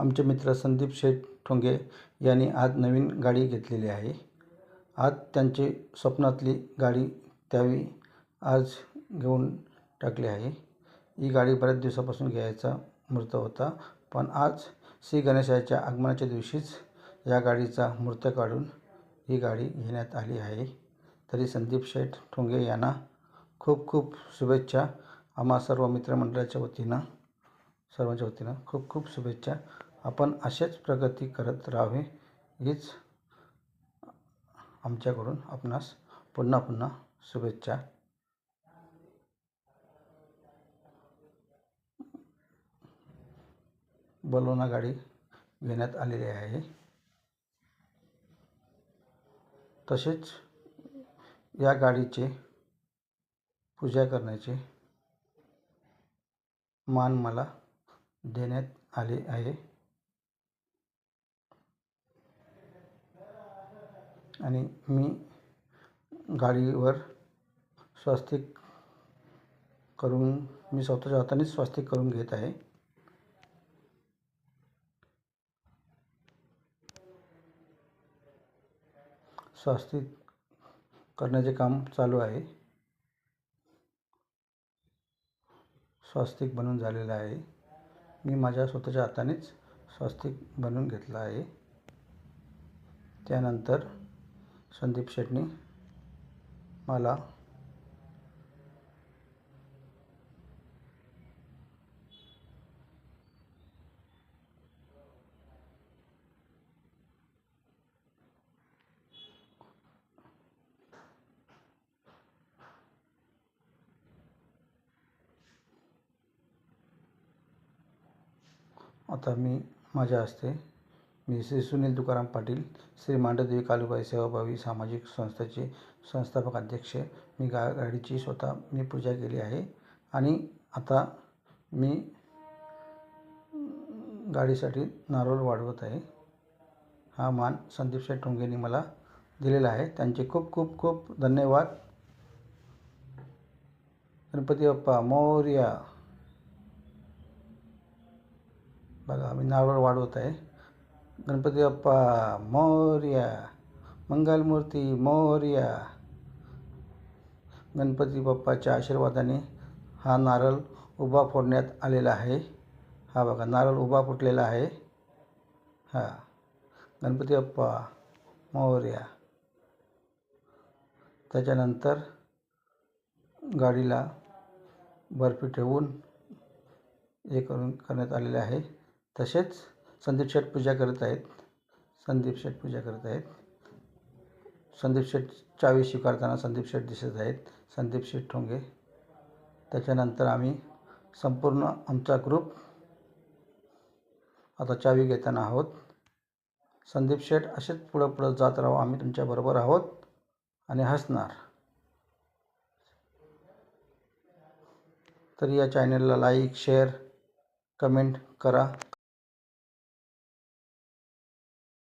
आमचे मित्र संदीप शेठ ठोंगे यांनी आज नवीन गाडी घेतलेली आहे. आज त्यांची स्वप्नातली गाडी त्यावेळी आज घेऊन टाकली आहे. ही गाडी बऱ्याच दिवसापासून घ्यायचा मूर्त होता पण आज श्री गणेशाच्या आगमनाच्या दिवशीच या गाडीचा मूर्त काढून ही गाडी घेण्यात आली आहे. तरी संदीप शेठ ठोंगे यांना खूप खूप शुभेच्छा. आम्हा सर्व मित्रमंडळाच्या वतीनं सर्वांच्या वतीनं खूप खूप शुभेच्छा. आपण असेच प्रगती करत राहावे हीच आमच्याकडून आपणास पुन्हा पुन्हा शुभेच्छा. बलोना गाडी घेण्यात आलेली आहे. तसेच या गाडीचे पूजा करण्याचे मान मला देण्यात आले आहे. आणि मी गाडीवर स्वास्तिक करून मी स्वतःच्या हातानेच स्वास्तिक करून घेत आहे. स्वास्तिक करण्याचे काम चालू आहे. स्वास्तिक बनून झालेलं आहे. मी माझ्या स्वतःच्या हातानेच स्वास्तिक बनवून घेतलं आहे. त्यानंतर संदीप शेटनी मला आता मी माझ्या हस्ते मी श्री सुनील तुकाराम पाटील श्री मांडदेवी कालूबाई सेवाभावी सामाजिक संस्थेचे संस्थापक अध्यक्ष. मी गा गाडीची स्वतः मी पूजा केली आहे आणि आता मी गाडीसाठी नारळ वाढवत आहे. हा मान संदीप शेठ ठोंगेंनी मला दिलेला आहे. त्यांचे खूप खूप खूप धन्यवाद. गणपती बाप्पा मौर्या. बघा मी नारळ वाढवत आहे. गणपती बाप्पा मौर्या मंगलमूर्ती मौर्या. गणपती बाप्पाच्या आशीर्वादाने हा नारळ उभा फोडण्यात आलेला आहे. हा बघा नारळ उभा फुटलेला आहे. हा. गणपती बाप्पा मौर्या. त्याच्यानंतर गाडीला बर्फी ठेवून हे करून करण्यात आलेले आहे. तसेच संदीप शेठ पूजा करत आहेत. संदीप शेठ पूजा करत आहेत. संदीप शेठ चावी स्वीकारताना संदीप शेठ दिसत आहेत. संदीप शेठ ठोंगे. त्याच्यानंतर आम्ही संपूर्ण आमचा ग्रुप आता चावी घेताना आहोत. संदीप शेठ असेच पुढं पुढं जात राहू. आम्ही तुमच्याबरोबर आहोत आणि हसणार. तर या चॅनलला लाईक शेअर कमेंट करा.